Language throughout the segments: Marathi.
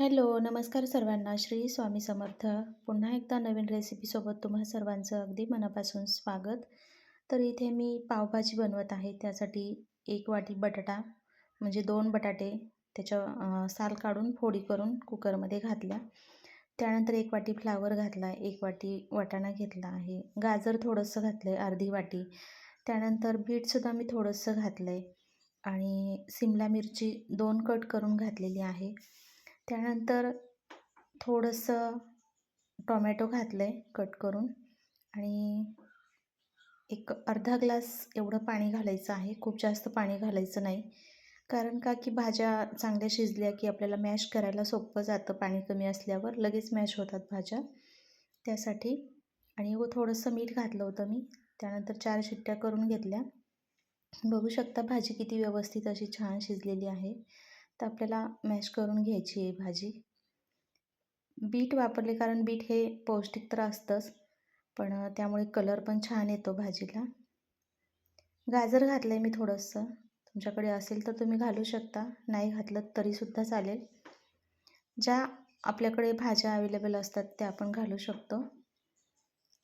हॅलो, नमस्कार सर्वांना. श्री स्वामी समर्थ. पुन्हा एकदा नवीन रेसिपीसोबत तुम्हा सर्वांचं अगदी मनापासून स्वागत. तर इथे मी पावभाजी बनवत आहे. त्यासाठी एक वाटी बटाटा म्हणजे दोन बटाटे त्याच्या साल काढून फोडी करून कुकरमध्ये घातल्या. त्यानंतर एक वाटी फ्लावर घातला, एक वाटी वाटाणा घेतला आहे. गाजर थोडंसं घातलं आहे, अर्धी वाटी. त्यानंतर बीटसुद्धा मी थोडंसं घातलं आहे आणि सिमला मिरची दोन कट करून घातलेली आहे. त्यानंतर थोडंसं टोमॅटो घातलं आहे कट करून आणि एक अर्धा ग्लास एवढं पाणी घालायचं आहे. खूप जास्त पाणी घालायचं नाही. कारण का की भाज्या चांगल्या शिजल्या की आपल्याला मॅश करायला सोपं जातं पाणी कमी असल्यावर. लगेच मॅश होतात भाज्या. त्यासाठी आणि व थोडंसं मीठ घातलं होतं मी. त्यानंतर चार शिट्ट्या करून घेतल्या. बघू शकता भाजी किती व्यवस्थित अशी छान शिजलेली आहे. तर आपल्याला मॅश करून घ्यायची आहे भाजी. बीट वापरले कारण बीट हे पौष्टिक तर असतंच, पण त्यामुळे कलर पण छान येतो भाजीला. गाजर घातलं आहे मी थोडंसं. तुमच्याकडे असेल तर तुम्ही घालू शकता. नाही घातलं तरीसुद्धा चालेल. ज्या आपल्याकडे भाज्या अवेलेबल असतात त्या आपण घालू शकतो.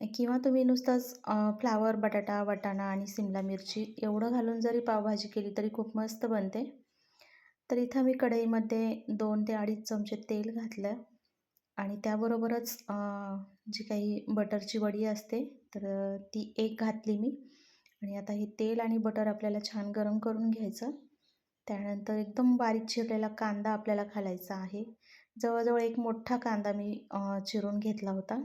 किंवा तुम्ही नुसतंच फ्लावर, बटाटा, वटाणा आणि सिमला मिरची एवढं घालून जरी पावभाजी केली तरी खूप मस्त बनते. तर इथं मी कढईमध्ये दोन ते 2.5 चमचे तेल घातलं आणि त्याबरोबरच जी काही बटरची वडी असते तर ती एक घातली मी आणि आता हे तेल आणि बटर आपल्याला छान गरम करून घ्यायचं. त्यानंतर एकदम बारीक चिरलेला कांदा आपल्याला घालायचा आहे. जवळजवळ एक मोठा कांदा मी चिरून घेतला होता.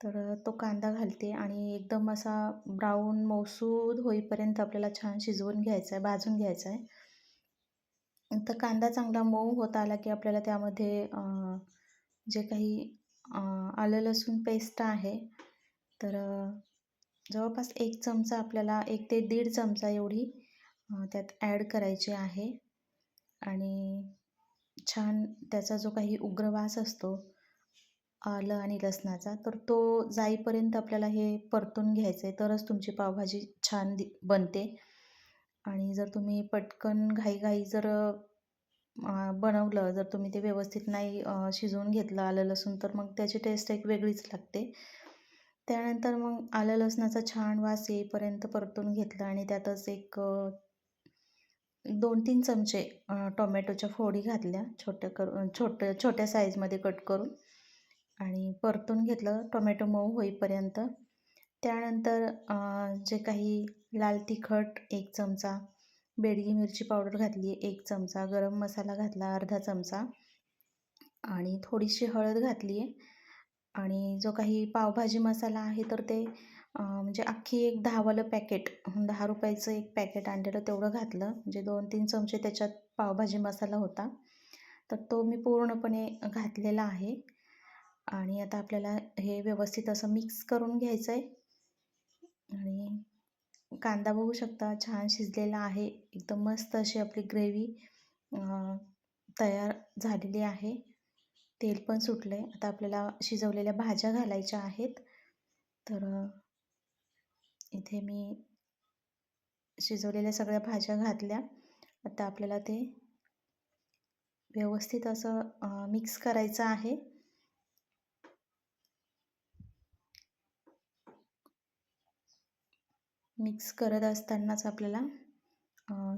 तर तो कांदा घालते आणि एकदम असा ब्राऊन मौसूद होईपर्यंत आपल्याला छान शिजवून घ्यायचा आहे, भाजून घ्यायचा आहे. तर कांदा चांगला मऊ होत आला की आपल्याला त्यामध्ये जे काही आलं लसूण पेस्ट आहे तर जवळपास एक चमचा आपल्याला एक ते दीड चमचा एवढी त्यात ॲड करायची आहे. आणि छान त्याचा जो काही उग्र वास असतो आलं आणि लसणाचा तर तो जाईपर्यंत आपल्याला हे परतून घ्यायचं आहे तरच तुमची पावभाजी छान दि बनते. आणि जर तुम्ही पटकन घाईघाई जर बनवलं जर तुम्ही ते व्यवस्थित नाही शिजवून घेतलं आलं लसूण तर मग त्याची टेस्ट एक वेगळीच लागते. त्यानंतर मग आलं लसणाचा छान वास येईपर्यंत परतून घेतलं आणि त्यातच एक दोन तीन चमचे टोमॅटोच्या फोडी घातल्या छोट्या करून छोट्या छोट्या साईजमध्ये कट करून. आणि परतून घेतलं टोमॅटो मऊ होईपर्यंत. त्यानंतर जे काही लाल तिखट एक चमचा बेडगी मिरची पावडर घातली एक चमचा गरम मसाला घातला अर्धा चमचा आणि थोडीशी हळद घातली आहे आणि जो काही पावभाजी मसाला आहे तर ते म्हणजे अख्खी एक दहावालं पॅकेट दहा रुपयाचं एक पॅकेट आणलेलं तेवढं घातलं. म्हणजे दोन तीन चमचे त्याच्यात पावभाजी मसाला होता. तर तो मी पूर्णपणे घातलेला आहे आणि आता आपल्याला हे व्यवस्थित असं मिक्स करून घ्यायचं आहे आणि कांदा बघू शकता छान शिजलेला आहे. एकदम मस्त अशी आपली ग्रेव्ही तयार झालेली आहे. तेल पण सुटलं आहे आता आपल्याला शिजवलेल्या भाज्या घालायच्या आहेत. तर इथे मी शिजवलेल्या सगळ्या भाज्या घातल्या. आता आपल्याला ते व्यवस्थित असं मिक्स करायचं आहे. मिक्स करत असतानाच आपल्याला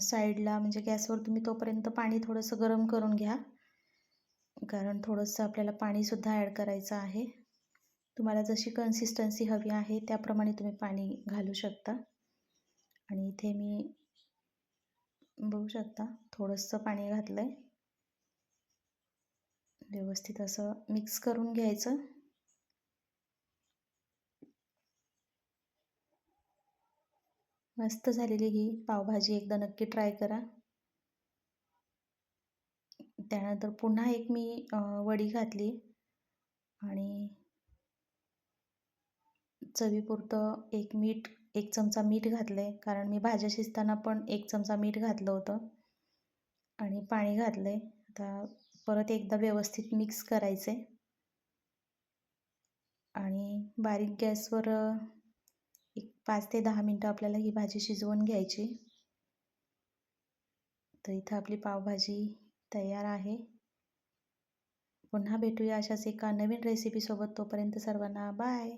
साईडला म्हणजे गॅसवर तुम्ही तोपर्यंत पाणी थोडंसं गरम करून घ्या. कारण थोडंसं आपल्याला पाणीसुद्धा ॲड करायचं आहे. तुम्हाला जशी कन्सिस्टन्सी हवी आहे त्याप्रमाणे तुम्ही पाणी घालू शकता. आणि इथे मी बघू शकता थोडंसं पाणी घातलं आहे व्यवस्थित असं मिक्स करून घ्यायचं. मस्त झालेली ही. पावभाजी एकदा नक्की ट्राय करा. त्यानंतर पुन्हा एक मी वडी घातली. आणि चवीपुरतं एक मीठ एक चमचा मीठ घातलं आहे कारण मी भाज्या शिजताना पण एक चमचा मीठ घातलं होतं. आणि पाणी घातलं आहे आता परत एकदा व्यवस्थित मिक्स करायचं आहे आणि बारीक गॅसवर एक पाच ते दहा मिनटं आपल्याला ही भाजी शिजवून घ्यायची. तर इथं आपली पावभाजी तयार आहे. पुन्हा भेटूया अशाच एका नवीन रेसिपीसोबत तोपर्यंत सर्वांना बाय